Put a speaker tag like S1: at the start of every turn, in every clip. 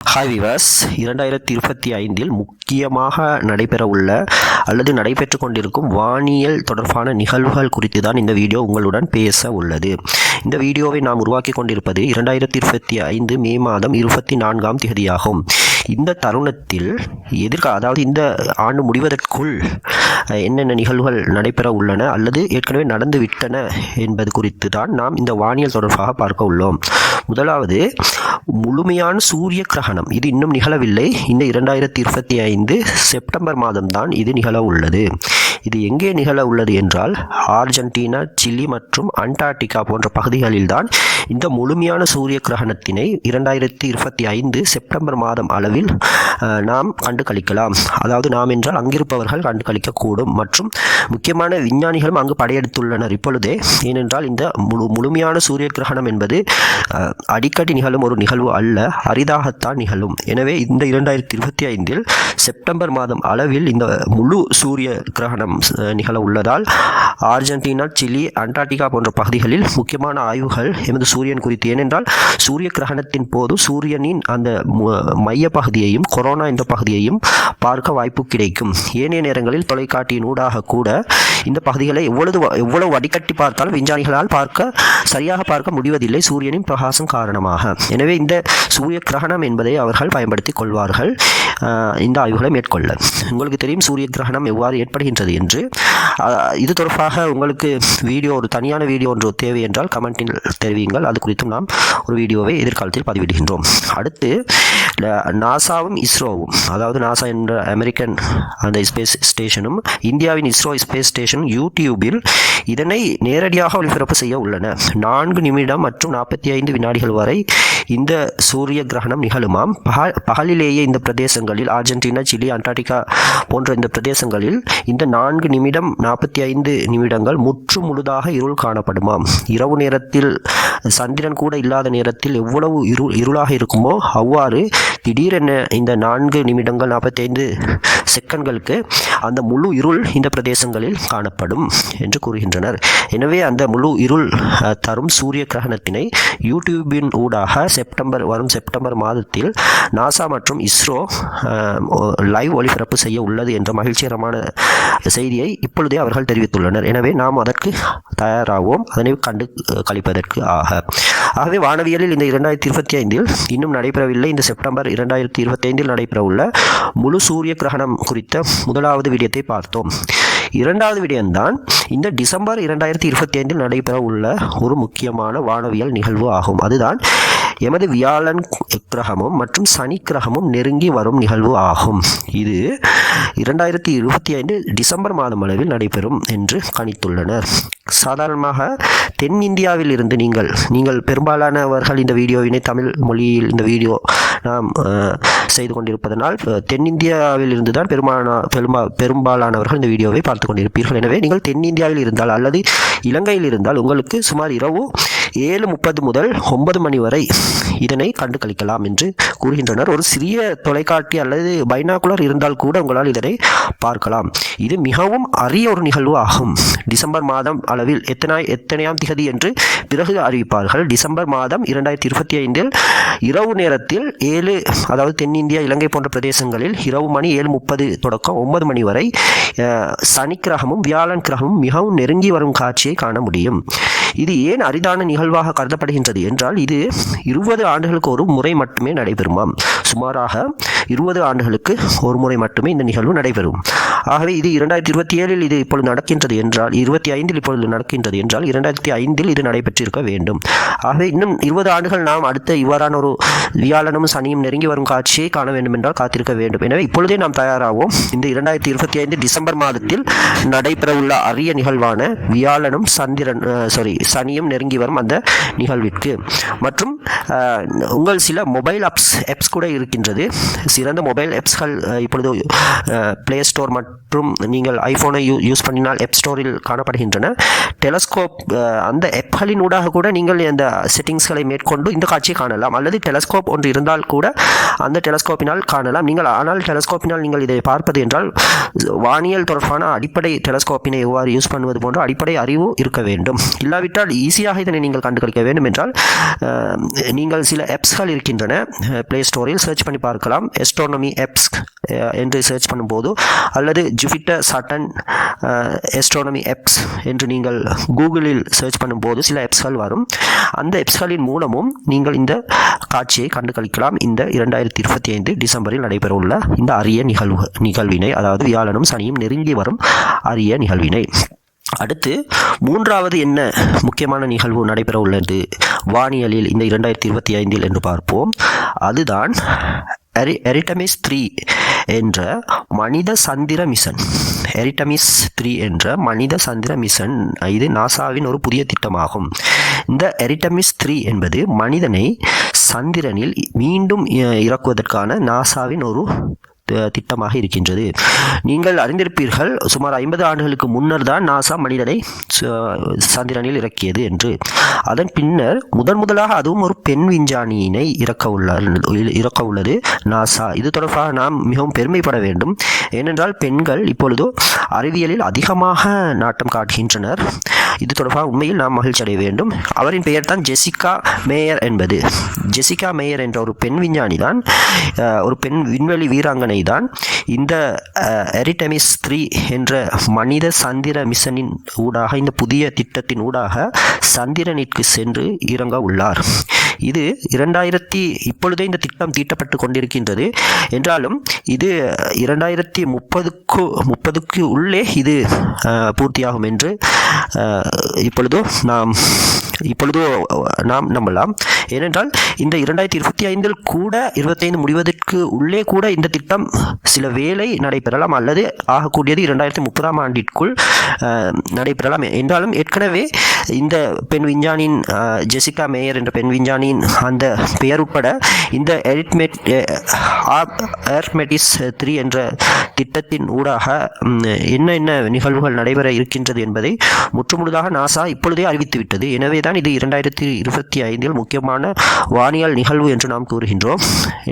S1: Hi விவாஸ் இரண்டாயிரத்தி இருபத்தி ஐந்தில் முக்கியமாக நடைபெறவுள்ள அல்லது நடைபெற்று கொண்டிருக்கும் வானியல் தொடர்பான நிகழ்வுகள் குறித்து தான் இந்த வீடியோ உங்களுடன் பேச உள்ளது. இந்த வீடியோவை நாம் உருவாக்கி கொண்டிருப்பது இரண்டாயிரத்தி இருபத்தி ஐந்து மே மாதம் இருபத்தி நான்காம் தேதியாகும். இந்த தருணத்தில் எதிர்கா அதாவது இந்த ஆண்டு முடிவதற்குள் என்னென்ன நிகழ்வுகள் நடைபெற உள்ளன அல்லது ஏற்கனவே நடந்து விட்டன என்பது குறித்து தான் நாம் இந்த வானியல் தொடர்பாக பார்க்க உள்ளோம். முதலாவது முழுமையான சூரிய கிரகணம். இது இன்னும் நிகழவில்லை. இந்த இரண்டாயிரத்தி இருபத்தி ஐந்து செப்டம்பர் மாதம்தான் இது நிகழ உள்ளது. இது எங்கே நிகழ உள்ளது என்றால் ஆர்ஜென்டினா சிலி மற்றும் அண்டார்டிகா போன்ற பகுதிகளில்தான் இந்த முழுமையான சூரிய கிரகணத்தினை இரண்டாயிரத்தி இருபத்தி ஐந்து செப்டம்பர் மாதம் அளவில் நாம் கண்டு கழிக்கலாம் அதாவது நாம் என்றால் அங்கிருப்பவர்கள் கண்டு கழிக்கக்கூடும் மற்றும் முக்கியமான விஞ்ஞானிகளும் அங்கு படையெடுத்துள்ளனர். இப்பொழுதே ஏனென்றால் இந்த முழு முழுமையான சூரிய கிரகணம் என்பது அடிக்கடி நிகழும் ஒரு நிகழ்வு அல்ல. அரிதாகத்தான் நிகழும். எனவே இந்த இரண்டாயிரத்தி இருபத்தி ஐந்தில் செப்டம்பர் மாதம் அளவில் இந்த முழு சூரிய கிரகணம் நிகழ உள்ளதால் ஆர்ஜென்டினா சிலி அண்டார்டிகா போன்ற பகுதிகளில் முக்கியமான ஆய்வுகள் எமது சூரியன் குறித்து. ஏனென்றால் சூரிய கிரகணத்தின் போது சூரியனின் அந்த மு- மைய பகுதியையும் கொரோனா இந்த பகுதியையும் பார்க்க வாய்ப்பு கிடைக்கும். ஏனைய நேரங்களில் தொலைக்காட்டியின் ஊடாக கூட இந்த பகுதிகளை எவ்வளவு எவ்வளவு வடிகட்டி பார்த்தாலும் விஞ்ஞானிகளால் பார்க்க சரியாக பார்க்க முடிவதில்லை. சூரியனின் பிரகாசம் காரணமாக. எனவே இந்த சூரிய கிரகணம் என்பதை அவர்கள் பயன்படுத்திக் கொள்வார்கள். இந்த ஆய்வுகளை மேற்கொள்ள. உங்களுக்கு தெரியும் சூரிய கிரகணம் எவ்வாறு ஏற்படுகின்றது என்று. இது தொடர்பாக உங்களுக்கு வீடியோ ஒரு தனியான வீடியோ ஒன்று தேவை என்றால் கமெண்டில் தெரிவியுங்கள். அது குறித்தும் நாம் ஒரு வீடியோவை எதிர்காலத்தில் பதிவிடுகின்றோம். அடுத்து நாசாவும் நாசாவும் இஸ்ரோவும் அதாவது நாசா என்ற அமெரிக்கன் அந்த ஸ்பேஸ் ஸ்டேஷனும் இந்தியாவின் இஸ்ரோ ஸ்பேஸ் ஸ்டேஷன் யூடியூபில் இதனை நேரடியாக ஒளிபரப்பு செய்ய உள்ளன. நான்கு நிமிடம் மற்றும் நாற்பத்தி ஐந்து வினாடிகள் வரை இந்த சூரிய கிரகணம் நிகழுமாம். பக- பகலிலேயே இந்த பிரதேசங்களில் அர்ஜென்டினா சிலி அண்டார்டிகா போன்ற இந்த பிரதேசங்களில் இந்த நான்கு நிமிடம் நாற்பத்தி ஐந்து நிமிடங்கள் முற்று முழுதாக இருள் காணப்படுமாம். இரவு நேரத்தில் சந்திரன் கூட இல்லாத நேரத்தில் எவ்வளவு இருள் இருளாக இருக்குமோ அவ்வாறு திடீரென இந்த நான்கு நிமிடங்கள் நாற்பத்தைந்து செகண்ட்களுக்கு அந்த முழு இருள் இந்த பிரதேசங்களில் காணப்படும் என்று கூறுகின்றனர். எனவே அந்த முழு இருள் தரும் சூரிய கிரகணத்தினை யூடியூபின் ஊடாக செப்டம்பர் வரும் செப்டம்பர் மாதத்தில் நாசா மற்றும் இஸ்ரோ லைவ் ஒளிபரப்பு செய்ய உள்ளது என்ற மகிழ்ச்சிகரமான செய்தியை இப்பொழுதே அவர்கள் தெரிவித்துள்ளனர். எனவே நாம் அதற்கு தயாராகவும் அதனை கண்டு கழிப்பதற்கு ஆக. ஆகவே வானவியலில் இந்த இரண்டாயிரத்தி இருபத்தி ஐந்தில் இன்னும் நடைபெறவில்லை. இந்த செப்டம்பர் இரண்டாயிரத்தி இருபத்தி ஐந்தில் நடைபெறவுள்ள முழு சூரிய கிரகணம் குறித்த முதலாவது விடயத்தை பார்த்தோம். இரண்டாவது விடயம்தான் இந்த டிசம்பர் இரண்டாயிரத்தி இருபத்தி ஐந்தில் நடைபெற உள்ள ஒரு முக்கியமான வானவியல் நிகழ்வு ஆகும். அதுதான் எமது வியாழன் கிரகமும் மற்றும் சனி கிரகமும் நெருங்கி வரும் நிகழ்வு ஆகும். இது இரண்டாயிரத்தி இருபத்தி ஐந்து டிசம்பர் மாதம் அளவில் நடைபெறும் என்று கணித்துள்ளனர். சாதாரணமாக தென்னிந்தியாவில் இருந்து நீங்கள் நீங்கள் பெரும்பாலானவர்கள் இந்த வீடியோவினை தமிழ் மொழியில் இந்த வீடியோ நாம் செய்து கொண்டிருப்பதனால் தென்னிந்தியாவில் இருந்து தான் பெரும்பாலான பெரும்பா பெரும்பாலானவர்கள் இந்த வீடியோவை பார்த்து கொண்டிருப்பீர்கள். எனவே நீங்கள் தென்னிந்தியாவில் இருந்தால் அல்லது இலங்கையில் இருந்தால் உங்களுக்கு சுமார் இரவு ஏழு முப்பது முதல் ஒன்பது மணி வரை இதனை கண்டு கழிக்கலாம் என்று கூறுகின்றனர். ஒரு சிறிய தொலைக்காட்சி அல்லது பைனாகுலர் இருந்தால் கூட உங்களால் இதனை பார்க்கலாம். இது மிகவும் அரிய ஒரு நிகழ்வு ஆகும். டிசம்பர் மாதம் அளவில் எத்தனை எத்தனையாம் திகதி என்று பிறகு அறிவிப்பார்கள். டிசம்பர் மாதம் இரண்டாயிரத்தி இருபத்தி ஐந்தில் இரவு நேரத்தில் ஏழு அதாவது தென்னிந்தியா இலங்கை போன்ற பிரதேசங்களில் இரவு மணி ஏழு முப்பது தொடக்கம் ஒன்பது மணி வரை சனி கிரகமும் வியாழன் கிரகமும் மிகவும் நெருங்கி வரும் காட்சியை காண முடியும். இது ஏன் அரிதான நிகழ்வாக கருதப்படுகின்றது என்றால் இது இருபது ஆண்டுகளுக்கு ஒரு முறை மட்டுமே நடைபெறுமாம் சுமாராக இருபது ஆண்டுகளுக்கு ஒரு முறை மட்டுமே இந்த நிகழ்வு நடைபெறும். ஆகவே இது இரண்டாயிரத்தி இருபத்தி ஏழில் இது இப்பொழுது நடக்கின்றது என்றால் இருபத்தி ஐந்தில் இப்பொழுது நடக்கின்றது என்றால் இரண்டாயிரத்தி ஐந்தில் இது நடைபெற்றிருக்க வேண்டும். ஆகவே இன்னும் இருபது ஆண்டுகள் நாம் அடுத்த இவ்வாறான ஒரு வியாழனும் சனியும் நெருங்கி வரும் காட்சியை காண வேண்டும் என்றால் காத்திருக்க வேண்டும். எனவே இப்பொழுதே நாம் தயாராகும் இந்த இரண்டாயிரத்தி இருபத்தி ஐந்து டிசம்பர் மாதத்தில் நடைபெறவுள்ள அரிய நிகழ்வான வியாழனும் சந்திரன் சாரி சனியும் நெருங்கி வரும் அந்த நிகழ்விற்கு. மற்றும் உங்கள் சில மொபைல் ஆப்ஸ் ஆப்ஸ் கூட இருக்கின்றது. சிறந்த மொபைல் ஆப்ஸ்கள் இப்பொழுது ப்ளே ஸ்டோர் மற்றும் நீங்கள் ஐஃபோனை யூ யூஸ் பண்ணினால் ஆப் ஸ்டோரில் காணப்படுகின்றன. டெலஸ்கோப் அந்த ஆப்களின் ஊடாக கூட நீங்கள் அந்த செட்டிங்ஸ்களை மேற்கொண்டு இந்த காட்சியை காணலாம். அல்லது டெலஸ்கோப் ஒன்று இருந்தால் கூட அந்த டெலஸ்கோப்பினால் காணலாம். நீங்கள் ஆனால் டெலஸ்கோப்பினால் நீங்கள் இதை பார்ப்பது என்றால் வானியல் தொடர்பான அடிப்படை டெலஸ்கோப்பினை எவ்வாறு யூஸ் பண்ணுவது போன்ற அடிப்படை அறிவு இருக்க வேண்டும். விட்டால் ஈஸியாக இதனை நீங்கள் கண்டுகளிக்க வேண்டும் என்றால் நீங்கள் சில ஆப்ஸ்கள் இருக்கின்றன. ப்ளே ஸ்டோரில் சர்ச் பண்ணி பார்க்கலாம். எஸ்ட்ரோனமி எப்ஸ் என்று சர்ச் பண்ணும்போது அல்லது ஜூபிட்டர் சட்டன் எஸ்ட்ரோனமி எப்ஸ் என்று நீங்கள் கூகுளில் சர்ச் பண்ணும்போது சில எப்ஸ்கள் வரும். அந்த எப்ஸ்களின் மூலமும் நீங்கள் இந்த காட்சியை கண்டுகளிக்கலாம். இந்த இரண்டாயிரத்தி இருபத்தி ஐந்து டிசம்பரில் நடைபெறவுள்ள இந்த அரிய நிகழ்வு நிகழ்வினை அதாவது வியாழனும் சனியும் நெருங்கி வரும் அரிய நிகழ்வினை. அடுத்து மூன்றாவது என்ன முக்கியமான நிகழ்வு நடைபெற உள்ளது? வானியலில் இந்த இரண்டாயிரத்தி இருபத்தி ஐந்தில் என்று பார்ப்போம். அதுதான் எரி எரிட்டமிஸ் த்ரீ என்ற மனித சந்திர மிஷன். எரிட்டமிஸ் த்ரீ என்ற மனித சந்திர மிஷன் இது நாசாவின் ஒரு புதிய திட்டமாகும். இந்த எரிட்டமிஸ் த்ரீ என்பது மனிதனை சந்திரனில் மீண்டும் இறக்குவதற்கான நாசாவின் ஒரு திட்டமாக இருக்கின்றது. நீங்கள் அறிந்திருப்பீர்கள் சுமார் ஐம்பது ஆண்டுகளுக்கு முன்னர் தான் நாசா மனிதனை ச- சந்திரனில் இறக்கியது என்று. அதன் பின்னர் முதன் முதலாக அதுவும் ஒரு பெண் விஞ்ஞானியினை இறக்க உள்ள இறக்க உள்ளது நாசா. இது தொடர்பாக நாம் மிகவும் பெருமைப்பட வேண்டும். ஏனென்றால் பெண்கள் இப்பொழுது அறிவியலில் அதிகமாக நாட்டம் காட்டுகின்றனர். இது தொடர்பாக உண்மையில் நாம் மகிழ்ச்சி அடைய வேண்டும். அவரின் பெயர் தான் ஜெசிகா மேயர் என்பது. ஜெசிகா மேயர் என்ற ஒரு பெண் விஞ்ஞானி தான் ஒரு பெண் விண்வெளி வீராங்கனை தான் இந்த எரிட்டமிஸ் த்ரீ என்ற மனித சந்திர மிஷனின் ஊடாக இந்த புதிய திட்டத்தின் ஊடாக சந்திரனிற்கு சென்று இறங்க உள்ளார். இது இரண்டாயிரத்தி இப்பொழுதே இந்த திட்டம் தீட்டப்பட்டு கொண்டிருக்கின்றது. என்றாலும் இது இரண்டாயிரத்தி முப்பதுக்கு முப்பதுக்கு உள்ளே இது பூர்த்தியாகும் என்று இப்பொழுது நாம் இப்பொழுது நாம் நம்பலாம். ஏனென்றால் இந்த இரண்டாயிரத்தி இருபத்தி ஐந்தில் கூட இருபத்தைந்து முடிவதற்கு உள்ளே கூட இந்த திட்டம் சில வேலை நடைபெறலாம் அல்லது ஆகக்கூடியது இரண்டாயிரத்தி முப்பதாம் ஆண்டிற்குள் நடைபெறலாம். என்றாலும் ஏற்கனவே இந்த பெண் விஞ்ஞானியின் ஜெசிகா மேயர் என்ற பெண் விஞ்ஞானியின் அந்த பெயர் உட்பட இந்த எரிட்மெட் ஏர்மெட்டிஸ் த்ரீ என்ற திட்டத்தின் ஊடாக என்ன என்ன நிகழ்வுகள் நடைபெற இருக்கின்றது என்பதை முற்றுமுழுதாக நாசா இப்பொழுதே அறிவித்துவிட்டது. எனவே தான் இது இரண்டாயிரத்தி இருபத்தி ஐந்தில் முக்கியமான வானியல் நிகழ்வு என்று நாம் கூறுகின்றோம்.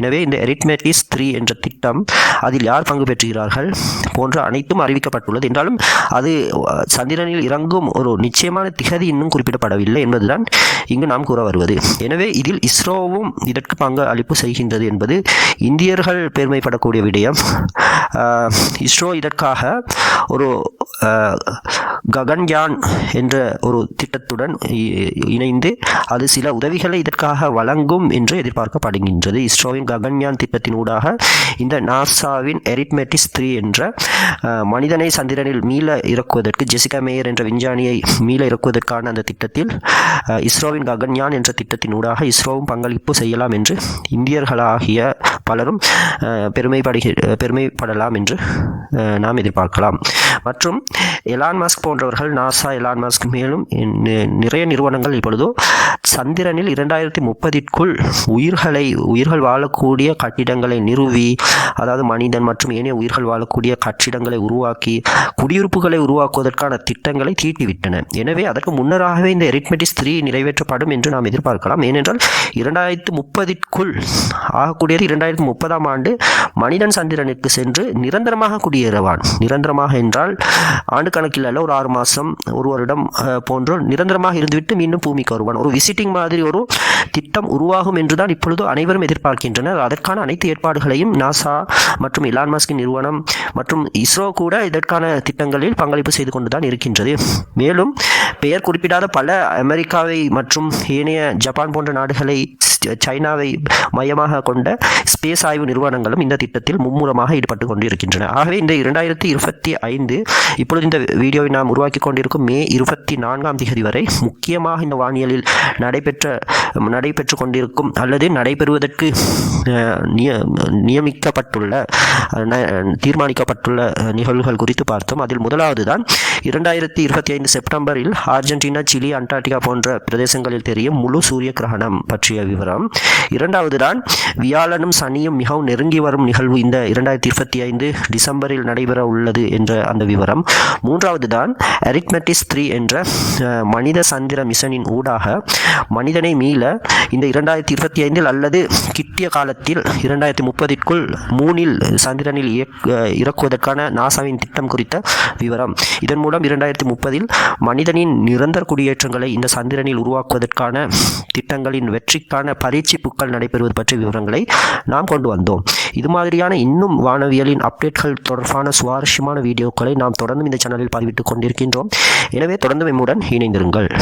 S1: எனவே இந்த எரிட்மெட்டிஸ் த்ரீ என்ற திட்டம் அதில் யார் பங்கு பெற்றுகிறார்கள் போன்ற அனைத்தும் அறிவிக்கப்பட்டுள்ளது. என்றாலும் அது சந்திரனில் இறங்கும் ஒரு நிச்சயமான திகதி இன்னும் குறிப்பிடப்படவில்லை என்பதுதான் இங்கு நாம் கூற வருவது. எனவே இதில் இஸ்ரோவும் இதற்கு பங்கு அளிப்பு செய்கின்றது என்பது இந்தியர்கள் பெருமைப்படக்கூடிய விடயம். இஸ்ரோ இதற்காக ஒரு ககன்யான் என்ற ஒரு திட்டத்துடன் இணைந்து அது சில உதவிகளை இதற்காக வழங்கும் என்று எதிர்பார்க்கப்படுகின்றது. இஸ்ரோவின் ககன்யான் திட்டத்தின் ஊடாக இந்த நாசாவின் எரிட்மெட்டிஸ் த்ரீ என்ற மனிதனை சந்திரனில் மீள இறக்குவதற்கு ஜெசிகா மேயர் என்ற விஞ்ஞானியை மீள இறக்குவதற்கு இறக்குவதற்கான அந்த திட்டத்தில் இஸ்ரோவின் ககன்யான் என்ற திட்டத்தினூடாக இஸ்ரோவும் பங்களிப்பு செய்யலாம் என்று இந்தியர்களாகிய பலரும் அஹ், பெருமைப்படலாம் என்று நாம் எதிர்பார்க்கலாம். மற்றும் எலான் மாஸ்க் போன்றவர்கள் நாசா எலான் மாஸ்க் மேலும் நிறைய நிறுவனங்கள் இப்பொழுதோ சந்திரனில் இரண்டாயிரத்தி முப்பதிற்குள் உயிர்களை உயிர்கள் வாழக்கூடிய கட்டிடங்களை நிறுவி அதாவது மனிதன் மற்றும் ஏனைய உயிர்கள் வாழக்கூடிய கட்டிடங்களை உருவாக்கி குடியிருப்புகளை உருவாக்குவதற்கான திட்டங்களை தீட்டிவிட்டன. எனவே அதற்கு முன்னராகவே இந்த எரிட்மெட்டிஸ் த்ரீ நிறைவேற்றப்படும் என்று நாம் எதிர்பார்க்கலாம். ஏனென்றால் இரண்டாயிரத்து முப்பதிற்குள் ஆகக்கூடியது இரண்டாயிரத்தி முப்பதாம் ஆண்டு மனிதன் சந்திரனுக்கு சென்று நிரந்தரமாக குடியேறுவான். நிரந்தரமாக என்றால் ஆண்டு கணக்கில் அல்ல ஒரு ஆறு மாதம் ஒரு வருடம் அஹ், போன்று நிரந்தரமாக இருந்துவிட்டு மீண்டும் பூமிக்கு வருவான். ஒரு விசிட்டிங் மாதிரி ஒரு திட்டம் உருவாகும் என்றுதான் இப்பொழுது அனைவரும் எதிர்பார்க்கின்றனர். அதற்கான அனைத்து ஏற்பாடுகளையும் நாசா மற்றும் இலான் மாஸ்கின் நிறுவனம் மற்றும் இஸ்ரோ கூட இதற்கான திட்டங்களில் பங்களிப்பு செய்து கொண்டுதான் இருக்கின்றது. மேலும் பெயர் குறிப்பிடாத பல அமெரிக்காவை மற்றும் ஏனைய ஜப்பான் போன்ற நாடுகளை சைனாவை மையமாக கொண்ட தேசாய்வு நிறுவனங்களும் இந்த திட்டத்தில் மும்முரமாக ஈடுபட்டு கொண்டிருக்கின்றன. ஆகவே இந்த இரண்டாயிரத்தி இருபத்தி ஐந்து இப்பொழுது இந்த வீடியோவை நாம் உருவாக்கி கொண்டிருக்கும் மே இருபத்தி நான்காம் தேதி வரை முக்கியமாக இந்த வானியலில் நடைபெற்ற நடைபெற்று கொண்டிருக்கும் அல்லது நடைபெறுவதற்கு நிய- நியமிக்கப்பட்டுள்ள தீர்மானிக்கப்பட்டுள்ள நிகழ்வுகள் குறித்து பார்த்தோம். அதில் முதலாவது தான் இரண்டாயிரத்தி இருபத்தி ஐந்து செப்டம்பரில் அர்ஜென்டினா சிலி அண்டார்டிகா போன்ற பிரதேசங்களில் தெரியும் முழு சூரிய கிரகணம் பற்றிய விவரம். இரண்டாவது தான் வியாழனும் சனியும் மிகவும் நெருங்கி வரும் நிகழ்வு இந்த இரண்டாயிரத்தி இருபத்தி ஐந்து டிசம்பரில் நடைபெற உள்ளது என்ற அந்த விவரம். மூன்றாவது தான் அரித்மெட்டிஸ் த்ரீ என்ற மனித சந்திர மிஷனின் ஊடாக மனிதனை மீள இந்த இரண்டாயிரத்தி இருபத்தி ஐந்தில் அல்லது கிட்டிய காலத்தில் இரண்டாயிரத்தி முப்பதிற்குள் மூணில் சந்திரனில் இறக்குவதற்கான நாசாவின் திட்டம் குறித்த விவரம். இதன் மூலம் இரண்டாயிரத்தி முப்பதில் மனிதனின் நிரந்தர குடியேற்றங்களை இந்த சந்திரனில் உருவாக்குவதற்கான திட்டங்களின் வெற்றிக்கான பரீட்சிப்புகள் நடைபெறுவது பற்றிய விவரங்களை நாம் கொண்டு வந்தோம். இது மாதிரியான இன்னும் வானவியலின் அப்டேட்கள் தொடர்பான சுவாரஸ்யமான வீடியோக்களை நாம் தொடர்ந்தும் இந்த சேனலில் பதிவிட்டுக் கொண்டிருக்கின்றோம். எனவே தொடர்ந்து எம்முடன் இணைந்திருங்கள்.